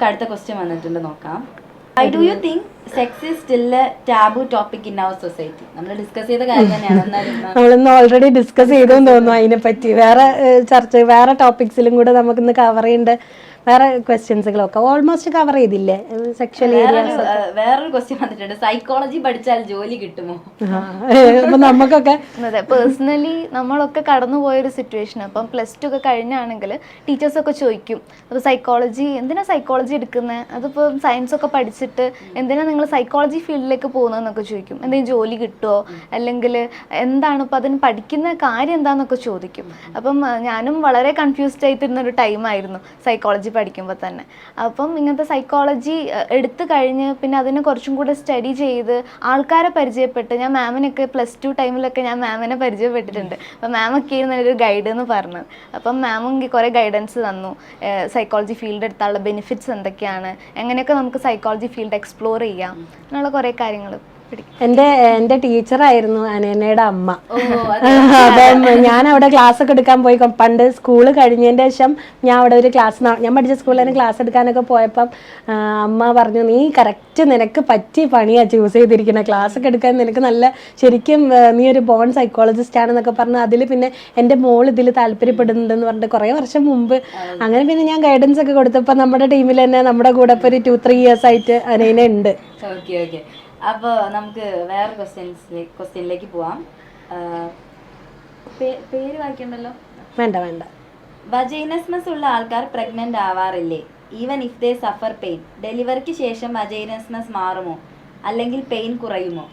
നമുക്ക് അടുത്ത ക്വസ്റ്റ്യൻ വന്നിട്ടുണ്ട് നോക്കാം. I do you think sex is still taboo topic in our society നമ്മൾ ഡിസ്കസ് ചെയ്ത കാര്യം തന്നെയാണ്. നമ്മളിന്ന് ഓൾറെഡി ഡിസ്കസ് ചെയ്തെന്ന് തോന്നുന്നു അതിനെ പറ്റി വേറെ ചർച്ച വേറെ ടോപ്പിക്സിലും കൂടെ നമുക്കിന്ന് കവർ ചെയ്യേണ്ട വേറെ ക്വസ്റ്റ്യൻസുകളൊക്കെ ഓൾമോസ്റ്റ് കവർ ചെയ്തില്ലേ? സെക്ഷൽ വേറൊരു ക്വസ്റ്റ്യൻ വന്നിട്ടുണ്ട്. സൈക്കോളജി പഠിച്ചാൽ ജോലി കിട്ടുമോ? നമുക്കൊക്കെ അതെ പേഴ്സണലി നമ്മളൊക്കെ കടന്നു പോയൊരു സിറ്റുവേഷൻ അപ്പം പ്ലസ് ടു ഒക്കെ കഴിഞ്ഞാണെങ്കിൽ ടീച്ചേഴ്സൊക്കെ ചോദിക്കും അപ്പോൾ സൈക്കോളജി എന്തിനാ സൈക്കോളജി എടുക്കുന്നത് അതിപ്പോൾ സയൻസ് ഒക്കെ പഠിച്ചിട്ട് എന്തിനാ നിങ്ങൾ സൈക്കോളജി ഫീൽഡിലേക്ക് പോകുന്നതെന്നൊക്കെ ചോദിക്കും. എന്തെങ്കിലും ജോലി കിട്ടുമോ അല്ലെങ്കിൽ എന്താണ് ഇപ്പോൾ അതിന് പഠിക്കുന്ന കാര്യം എന്താണെന്നൊക്കെ ചോദിക്കും. അപ്പം ഞാനും വളരെ കൺഫ്യൂസ്ഡ് ആയിട്ടിരുന്ന ഒരു ടൈമായിരുന്നു സൈക്കോളജി പഠിക്കുമ്പോൾ തന്നെ. അപ്പം ഇങ്ങനത്തെ സൈക്കോളജി എടുത്തു കഴിഞ്ഞ് പിന്നെ അതിനെ കുറച്ചും കൂടെ സ്റ്റഡി ചെയ്ത് ആൾക്കാരെ പരിചയപ്പെട്ട് ഞാൻ മാമിനൊക്കെ പ്ലസ് ടു ടൈമിലൊക്കെ ഞാൻ മാമിനെ പരിചയപ്പെട്ടിട്ടുണ്ട്. അപ്പം മാമൊക്കെ ആയിരുന്നു എന്റെ ഒരു ഗൈഡ് എന്ന് പറഞ്ഞത്. അപ്പം മാമും കുറേ ഗൈഡൻസ് തന്നു. സൈക്കോളജി ഫീൽഡ് എടുത്താലുള്ള ബെനിഫിറ്റ്സ് എന്തൊക്കെയാണ്? എങ്ങനെയൊക്കെ നമുക്ക് സൈക്കോളജി ഫീൽഡ് എക്സ്പ്ലോർ ചെയ്യാം? അങ്ങനെയുള്ള കുറേ കാര്യങ്ങൾ എന്റെ എന്റെ ടീച്ചറായിരുന്നു അനേനയുടെ അമ്മ. അപ്പം ഞാൻ അവിടെ ക്ലാസ് ഒക്കെ എടുക്കാൻ പോയി പണ്ട് സ്കൂൾ കഴിഞ്ഞതിന്റെ ശേഷം ഞാൻ അവിടെ ഒരു ക്ലാസ് ഞാൻ പഠിച്ച സ്കൂളിൽ തന്നെ ക്ലാസ് എടുക്കാനൊക്കെ പോയപ്പം അമ്മ പറഞ്ഞു നീ കറക്റ്റ് നിനക്ക് പറ്റിയ പണിയാ ചൂസ് ചെയ്തിരിക്കുന്നത് ക്ലാസ് ഒക്കെ എടുക്കാൻ നിനക്ക് നല്ല ശരിക്കും നീ ഒരു ബോൺ സൈക്കോളജിസ്റ്റ് ആണെന്നൊക്കെ പറഞ്ഞു. അതിൽ പിന്നെ എന്റെ മോൾ ഇതിൽ താല്പര്യപ്പെടുന്നുണ്ടെന്ന് പറഞ്ഞിട്ട് കുറേ വർഷം മുമ്പ് അങ്ങനെ പിന്നെ ഞാൻ ഗൈഡൻസ് ഒക്കെ കൊടുത്തപ്പോൾ നമ്മുടെ ടീമിൽ തന്നെ നമ്മുടെ കൂടെ ഇപ്പോൾ ഒരു ടു ത്രീ ഇയേഴ്സ് ആയിട്ട് അനേന ഉണ്ട്. ഓക്കെ ഓക്കെ അപ്പോൾ നമുക്ക് വേറെ ക്വസ്റ്റ്യൻസിലേക്ക് ക്വസ്റ്റ്യനിലേക്ക് പോവാം. പേര് വായിക്കണ്ടല്ലോ? വേണ്ട വേണ്ട. വജൈനസ്മസ് ഉള്ള ആൾക്കാർ pregnant ആവാറില്ലേ? Even if they suffer pain ഡെലിവറിക്ക് ശേഷം വജൈനസ്മസ് മാറുമോ? അല്ലെങ്കിൽ പെയിൻ കുറയുമോ?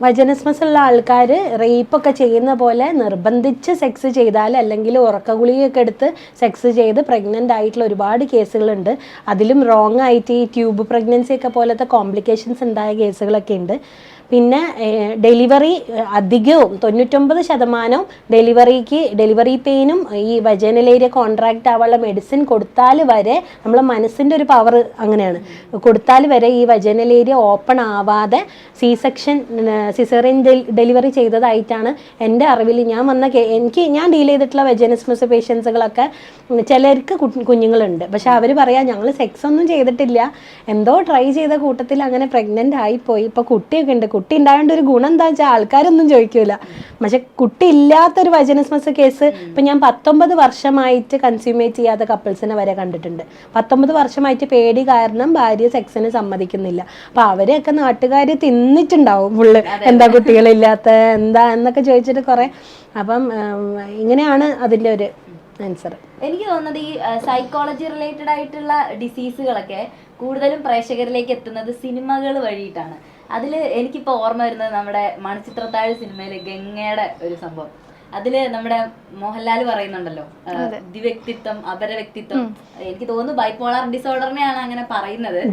വജനസ്മസ് ഉള്ള ആൾക്കാർ റേപ്പൊക്കെ ചെയ്യുന്ന പോലെ നിർബന്ധിച്ച് സെക്സ് ചെയ്താൽ അല്ലെങ്കിൽ ഉറക്ക ഗുളികയൊക്കെ എടുത്ത് സെക്സ് ചെയ്ത് പ്രഗ്നന്റ് ആയിട്ടുള്ള ഒരുപാട് കേസുകളുണ്ട്. അതിലും റോങ് ആയിട്ട് ഈ ട്യൂബ് പ്രഗ്നൻസി ഒക്കെ പോലത്തെ കോംപ്ലിക്കേഷൻസ് ഉണ്ടായ കേസുകളൊക്കെ ഉണ്ട്. പിന്നെ ഡെലിവറി അധികവും തൊണ്ണൂറ്റൊമ്പത് ശതമാനവും ഡെലിവറിക്ക് ഡെലിവറി പെയിനും ഈ വജനലേരിയ കോൺട്രാക്റ്റ് ആവാനുള്ള മെഡിസിൻ കൊടുത്താൽ വരെ നമ്മളെ മനസ്സിന്റെ ഒരു പവർ അങ്ങനെയാണ്. കൊടുത്താൽ വരെ ഈ വജനലേരിയ ഓപ്പൺ ആവാതെ സി സെക്ഷൻ സിസേറിയൻ ഡെലിവറി ചെയ്തതായിട്ടാണ് എന്റെ അറിവിൽ. ഞാൻ വന്ന എനിക്ക് ഞാൻ ഡീൽ ചെയ്തിട്ടുള്ള വെജനസ്മസ് പേഷ്യൻസുകളൊക്കെ ചിലർക്ക് കുഞ്ഞുങ്ങളുണ്ട്. പക്ഷെ അവർ പറയാം ഞങ്ങൾ സെക്സ് ഒന്നും ചെയ്തിട്ടില്ല. എന്തോ ട്രൈ ചെയ്ത കൂട്ടത്തിൽ അങ്ങനെ പ്രഗ്നന്റ് ആയിപ്പോയി. ഇപ്പോൾ കുട്ടിയൊക്കെ ഉണ്ട് കുട്ടി ഉണ്ടായതുകൊണ്ട് ഒരു ഗുണം എന്താ വെച്ചാൽ ആൾക്കാരൊന്നും ചോദിക്കൂല. പക്ഷെ കുട്ടി ഇല്ലാത്തൊരു വജനസ്മസ് കേസ് ഇപ്പം ഞാൻ പത്തൊമ്പത് വർഷമായിട്ട് കൺസ്യൂമേറ്റ് ചെയ്യാത്ത കപ്പിൾസിനെ വരെ കണ്ടിട്ടുണ്ട്. പത്തൊമ്പത് വർഷമായിട്ട് പേടി കാരണം ഭാര്യ സെക്സിന് സമ്മതിക്കുന്നില്ല. അപ്പൊ അവരെയൊക്കെ നാട്ടുകാർ തിന്നിട്ടുണ്ടാവും ഫുള്ള്. എന്താ കുട്ടികളില്ലാത്ത എന്താ എന്നൊക്കെ ചോദിച്ചിട്ട് കുറെ. അപ്പം ഇങ്ങനെയാണ് അതിന്റെ ഒരു ആൻസർ എനിക്ക് തോന്നുന്നത് ഈ സൈക്കോളജി റിലേറ്റഡ് ആയിട്ടുള്ള ഡിസീസുകളൊക്കെ കൂടുതലും പ്രേക്ഷകരിലേക്ക് എത്തുന്നത് സിനിമകൾ വഴിയിട്ടാണ്. അതിൽ എനിക്കിപ്പോൾ ഓർമ്മ വരുന്നത് നമ്മുടെ മണിച്ചിത്രത്താഴ് സിനിമയിലെ ഗംഗയുടെ ഒരു സംഭവം. അതിൽ നമ്മുടെ മോഹൻലാൽ പറയുന്നുണ്ടല്ലോ വ്യക്തിത്വം അപര വ്യക്തിത്വം എനിക്ക് തോന്നുന്നു ബൈപ്പോളാർ ഡിസോർഡറിനെയാണ് അങ്ങനെ പറയുന്നത്.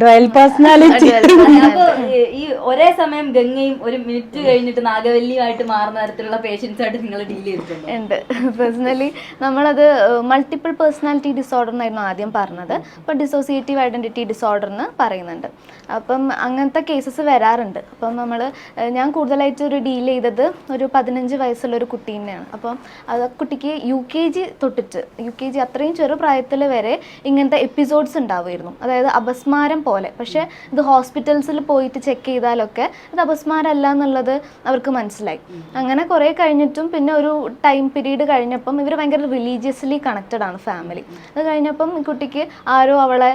അപ്പൊ ഈ- ഈ ഒരേ സമയം ഗംഗയും ഒരു മിനിറ്റ് കഴിഞ്ഞിട്ട് നാഗവല്ലിയുമായിട്ട് മാറുന്ന തരത്തിലുള്ള പേഷ്യൻസ് ആയിട്ട് നിങ്ങൾ ഡീൽ ചെയ്തിട്ടുണ്ട്? ഉണ്ട്. പേഴ്സണലി നമ്മളത് മൾട്ടിപ്പിൾ പേഴ്സണാലിറ്റി ഡിസോർഡർ എന്നായിരുന്നു ആദ്യം പറഞ്ഞത്. അപ്പൊ ഡിസോസിയേറ്റീവ് ഐഡന്റിറ്റി ഡിസോർഡർ എന്ന് പറയുന്നുണ്ട്. അപ്പം അങ്ങനത്തെ കേസസ് വരാറുണ്ട്. അപ്പം നമ്മൾ ഞാൻ കൂടുതലായിട്ട് ഒരു ഡീൽ ചെയ്തത് ഒരു പതിനഞ്ച് വയസ്സുള്ള ഒരു കുട്ടീനെയാണ്. അപ്പം അത് കുട്ടിക്ക് യു കെ ജി തൊട്ടിട്ട് യു കെ ജി അത്രയും ചെറുപ്രായത്തിൽ വരെ ഇങ്ങനത്തെ എപ്പിസോഡ്സ് ഉണ്ടാവുമായിരുന്നു. അതായത് അപസ്മാരം പോലെ. പക്ഷേ ഇത് ഹോസ്പിറ്റൽസിൽ പോയിട്ട് ചെക്ക് ചെയ്താലൊക്കെ ഇത് അപസ്മാരമല്ല എന്നുള്ളത് അവർക്ക് മനസ്സിലായി. അങ്ങനെ കുറേ കഴിഞ്ഞിട്ടും പിന്നെ ഒരു ടൈം പീരീഡ് കഴിഞ്ഞപ്പം ഇവർ ഭയങ്കര റിലീജിയസ്ലി കണക്റ്റഡ് ആണ് ഫാമിലി അത് കഴിഞ്ഞപ്പം കുട്ടിക്ക് ആരോ അവളെ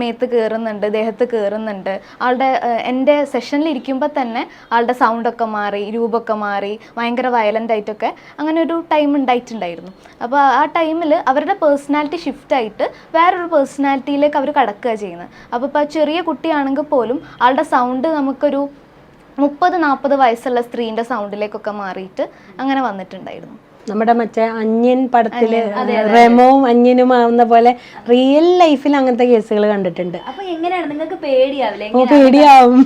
മേത്ത് കയറുന്നുണ്ട് ദേഹത്ത് കയറുന്നുണ്ട് ആളുടെ എന്റെ സെഷനിൽ ഇരിക്കുമ്പോൾ തന്നെ ആളുടെ സൗണ്ടൊക്കെ മാറി രൂപമൊക്കെ മാറി ഭയങ്കര വയലന്റ് ആയിട്ടൊക്കെ അങ്ങനെ ഒരു ടൈം ഉണ്ടായിട്ടുണ്ടായിരുന്നു. അപ്പോൾ ആ ടൈമിൽ അവരുടെ പേഴ്സണാലിറ്റി ഷിഫ്റ്റ് ആയിട്ട് വേറൊരു പേഴ്സണാലിറ്റിയിലേക്ക് അവർ കടക്കുക ചെയ്യുന്നത് അപ്പോൾ ഇപ്പോൾ ചെറിയ കുട്ടിയാണെങ്കിൽ പോലും ആളുടെ സൗണ്ട് നമുക്കൊരു മുപ്പത് നാൽപ്പത് വയസ്സുള്ള സ്ത്രീന്റെ സൗണ്ടിലേക്കൊക്കെ മാറിയിട്ട് അങ്ങനെ വന്നിട്ടുണ്ടായിരുന്നു. നമ്മുടെ മറ്റേ അന്യൻ പടത്തിൽ റെമോവും അന്യനും ആവുന്ന പോലെ റിയൽ ലൈഫിൽ അങ്ങനത്തെ കേസുകൾ കണ്ടിട്ടുണ്ട്. എങ്ങനെയാണ്? നിങ്ങൾക്ക് പേടിയാവില്ലേ? ഓ പേടിയാവും.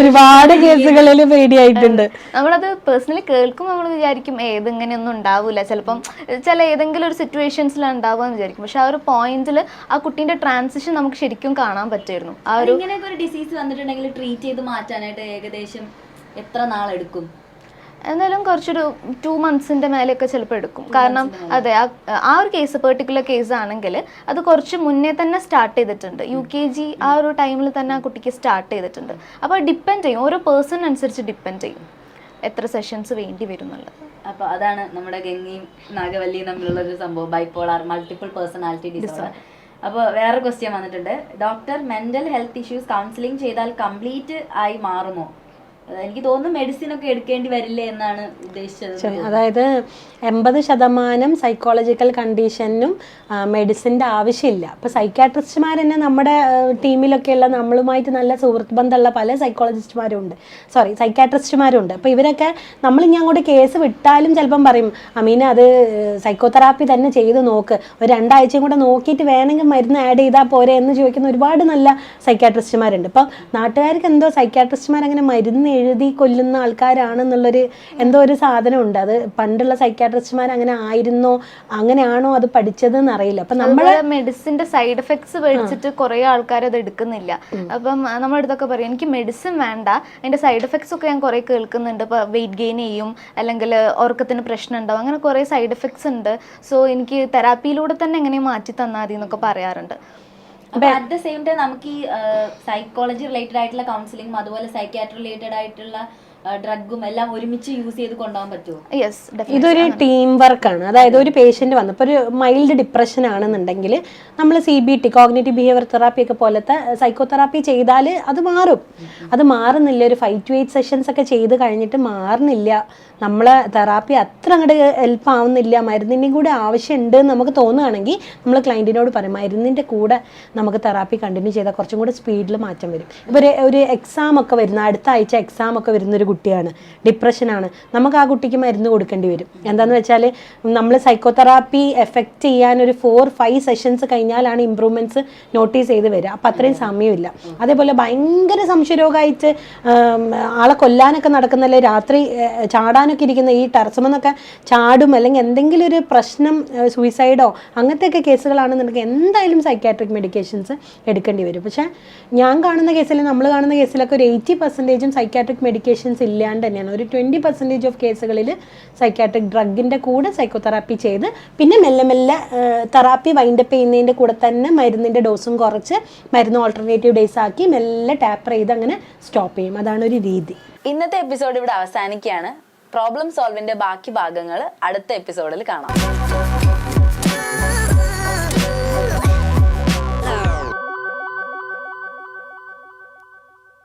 ഒരുപാട് കേസുകളിൽ പേടിയായിട്ടുണ്ട്. നമ്മളത് പേഴ്സണലി കേൾക്കുമ്പോൾ നമ്മൾ വിചാരിക്കും ഏത് ഇങ്ങനെയൊന്നും ഉണ്ടാവില്ല ചിലപ്പം ചില ഏതെങ്കിലും ഒരു സിറ്റുവേഷൻസിലാണ് ഉണ്ടാവുക എന്ന് വിചാരിക്കും. പക്ഷെ ആ ഒരു പോയിന്റിൽ ആ കുട്ടീന്റെ ട്രാൻസിഷൻ നമുക്ക് ശരിക്കും കാണാൻ പറ്റുമായിരുന്നു. ആ ഒരു ഇങ്ങനെയൊക്കെ ഒരു ഡിസീസ് വന്നിട്ടുണ്ടെങ്കിൽ ട്രീറ്റ് ചെയ്ത് മാറ്റാനായിട്ട് ഏകദേശം എത്ര നാളെടുക്കും? എന്നാലും കുറച്ചൊരു ടു മന്ത്സിന്റെ മേലെയൊക്കെ ചിലപ്പോൾ എടുക്കും. കാരണം അതെ ആ- ഒരു കേസ് പെർട്ടിക്കുലർ കേസ് ആണെങ്കിൽ അത് കുറച്ച് മുന്നേ തന്നെ സ്റ്റാർട്ട് ചെയ്തിട്ടുണ്ട്. യു കെ ജി ആ ഒരു ടൈമിൽ തന്നെ ആ കുട്ടിക്ക് സ്റ്റാർട്ട് ചെയ്തിട്ടുണ്ട്. അപ്പോൾ ഡിപ്പെൻഡ് ചെയ്യും. ഓരോ പേഴ്സൺ അനുസരിച്ച് ഡിപ്പെൻഡ് ചെയ്യും. എത്ര സെഷൻസ് വേണ്ടി വരുന്നുള്ളത് അപ്പൊ അതാണ് നമ്മുടെ ഗംഗയും നാഗവല്ലിയും തമ്മിലുള്ള ഒരു സംഭവം. ബൈപ്പോളാർ മൾട്ടിപ്പിൾ പേഴ്സണാലിറ്റി ഡിസോർഡർ അപ്പോൾ വേറെ ക്വസ്റ്റ്യൻ വന്നിട്ടുണ്ട്. Doctor mental health issues counselling ചെയ്താൽ കംപ്ലീറ്റ് ആയി മാറുമോ? എനിക്ക് തോന്നുന്നു മെഡിസിൻ ഒക്കെ എടുക്കേണ്ടി വരില്ലേ എന്നാണ് ഉദ്ദേശിച്ചത്. അതായത് എൺപത് ശതമാനം സൈക്കോളജിക്കൽ കണ്ടീഷനും മെഡിസിന്റെ ആവശ്യമില്ല. അപ്പോൾ സൈക്കാട്രിസ്റ്റുമാർ തന്നെ നമ്മുടെ ടീമിലൊക്കെയുള്ള നമ്മളുമായിട്ട് നല്ല സുഹൃത്ത് ബന്ധമുള്ള പല സൈക്കോളജിസ്റ്റുമാരും ഉണ്ട് സോറി സൈക്കാട്രിസ്റ്റുമാരും ഉണ്ട് അപ്പോൾ ഇവരൊക്കെ നമ്മൾ ഇനി അങ്ങോട്ട് കേസ് വിട്ടാലും ചിലപ്പം പറയും അമീന അത് സൈക്കോതെറാപ്പി തന്നെ ചെയ്ത് നോക്ക്. ഒരു രണ്ടാഴ്ചയും കൂടെ നോക്കിയിട്ട് വേണമെങ്കിൽ മരുന്ന് ആഡ് ചെയ്താൽ പോരെ എന്ന് ചോദിക്കുന്ന ഒരുപാട് നല്ല സൈക്കാട്രിസ്റ്റുമാരുണ്ട് ഇപ്പം നാട്ടുകാർക്ക് എന്തോ സൈക്കാട്രിസ്റ്റുമാർ അങ്ങനെ മരുന്ന് എഴുതി കൊല്ലുന്ന ആൾക്കാരാണെന്നുള്ളൊരു എന്തോ ഒരു സാധനമുണ്ട്. അത് പണ്ടുള്ള സൈക്കാട്രിസ്റ്റുമാർ അങ്ങനെ ആയിരുന്നോ? അങ്ങനെയാണോ അത് പഠിച്ചതെന്ന് അറിയില്ല. അപ്പൊ നമ്മൾ മെഡിസിന്റെ സൈഡ് എഫക്ട്സ് പേടിച്ചിട്ട് കുറെ ആൾക്കാർ അത് എടുക്കുന്നില്ല. അപ്പം നമ്മൾ നമ്മുടെ അടുത്തൊക്കെ പറയും എനിക്ക് മെഡിസിൻ വേണ്ട. അതിന്റെ സൈഡ് എഫക്ട്സ് ഒക്കെ ഞാൻ കുറെ കേൾക്കുന്നുണ്ട്. ഇപ്പൊ വെയിറ്റ് ഗെയിൻ ചെയ്യും അല്ലെങ്കിൽ ഉറക്കത്തിന് പ്രശ്നം ഉണ്ടാവും. അങ്ങനെ കുറെ സൈഡ് എഫക്ട്സ് ഉണ്ട്. സോ എനിക്ക് തെറാപ്പിയിലൂടെ തന്നെ എങ്ങനെ മാറ്റി തന്നാൽ മതി എന്നൊക്കെ പറയാറുണ്ട്. അപ്പൊ അറ്റ് ദ സെയിം ടൈം നമുക്ക് ഈ സൈക്കോളജി റിലേറ്റഡ് ആയിട്ടുള്ള കൗൺസിലിംഗും അതുപോലെ സൈക്കാട്രി റിലേറ്റഡ് ആയിട്ടുള്ള ഡ്രഗും എല്ലാം ഒരുമിച്ച് യൂസ് ചെയ്ത് കൊണ്ടുപോകാൻ പറ്റുമോ യെസ് ഇതൊരു ടീം വർക്കാണ് അതായത് ഒരു പേഷ്യന്റ് വന്നു ഇപ്പോൾ ഒരു മൈൽഡ് ഡിപ്രഷൻ ആണെന്നുണ്ടെങ്കിൽ നമ്മൾ C B T cognitive behaviour therapy ഒക്കെ പോലത്തെ സൈക്കോതെറാപ്പി ചെയ്താൽ അത് മാറും. അത് മാറുന്നില്ല. ഒരു ഫൈവ് ടു എയ്റ്റ് സെഷൻസ് ഒക്കെ ചെയ്ത് കഴിഞ്ഞിട്ട് മാറുന്നില്ല. നമ്മളെ തെറാപ്പി അത്ര അങ്ങോട്ട് ഹെൽപ്പ് ആവുന്നില്ല. മരുന്നിന്റെയും കൂടെ ആവശ്യമുണ്ട് എന്ന് നമുക്ക് തോന്നുകയാണെങ്കിൽ നമ്മൾ ക്ലയന്റിനോട് പറയും മരുന്നിന്റെ കൂടെ നമുക്ക് തെറാപ്പി കണ്ടിന്യൂ ചെയ്താൽ കുറച്ചും കൂടെ സ്പീഡിൽ മാറ്റം വരും. ഇപ്പോൾ ഒരു ഒരു എക്സാം ഒക്കെ വരുന്ന അടുത്ത ആഴ്ച എക്സാം ഒക്കെ വരുന്നൊരു കുട്ടിയാണ്. ഡിപ്രഷനാണ്. നമുക്ക് ആ കുട്ടിക്ക് മരുന്ന് കൊടുക്കേണ്ടി വരും. എന്താണെന്ന് വെച്ചാൽ നമ്മൾ സൈക്കോതെറാപ്പി എഫക്റ്റ് ചെയ്യാൻ ഒരു ഫോർ ഫൈവ് സെഷൻസ് കഴിഞ്ഞാലാണ് ഇമ്പ്രൂവ്മെന്റ്സ് നോട്ടീസ് ചെയ്ത് വരിക. അപ്പം അത്രയും സമയമില്ല. അതേപോലെ ഭയങ്കര സംശയരോഗമായിട്ട് ആളെ കൊല്ലാനൊക്കെ നടക്കുന്നല്ലേ രാത്രി ചാടാനൊക്കെ ഇരിക്കുന്ന ഈ ടെറസമെന്നൊക്കെ ചാടും അല്ലെങ്കിൽ എന്തെങ്കിലും ഒരു പ്രശ്നം സൂയിസൈഡോ അങ്ങനത്തെയൊക്കെ കേസുകളാണെന്നുണ്ടെങ്കിൽ എന്തായാലും സൈക്കാട്രിക് മെഡിക്കേഷൻസ് എടുക്കേണ്ടി വരും. പക്ഷേ ഞാൻ കാണുന്ന കേസിൽ നമ്മൾ കാണുന്ന കേസിലൊക്കെ ഒരു എയ്റ്റി പെർസെന്റേജും സൈക്കാട്രിക് മെഡിക്കേഷൻസ് ഇല്ലാണ്ട് തന്നെയാണ്. ഒരു ട്വന്റി പെർസെന്റേജ് ഓഫ് കേസുകളിൽ സൈക്കാട്രിക് ഡ്രഗിന്റെ കൂടെ സൈക്കോതെറാപ്പി ചെയ്ത് പിന്നെ മെല്ലെ മെല്ലെ തെറാപ്പി വൈൻഡപ്പ് ചെയ്യുന്നതിന്റെ കൂടെ തന്നെ മരുന്നിന്റെ ഡോസും കുറച്ച് മരുന്ന് ഓൾട്ടർനേറ്റീവ് ഡേയ്സ് ആക്കി മെല്ലെ ടാപ്പർ ചെയ്ത് അങ്ങനെ സ്റ്റോപ്പ് ചെയ്യും. അതാണ് ഒരു രീതി. ഇന്നത്തെ എപ്പിസോഡ് ഇവിടെ അവസാനിക്കുകയാണ്. പ്രോബ്ലം സോൾവിന്റെ ബാക്കി ഭാഗങ്ങൾ അടുത്ത എപ്പിസോഡിൽ കാണാം.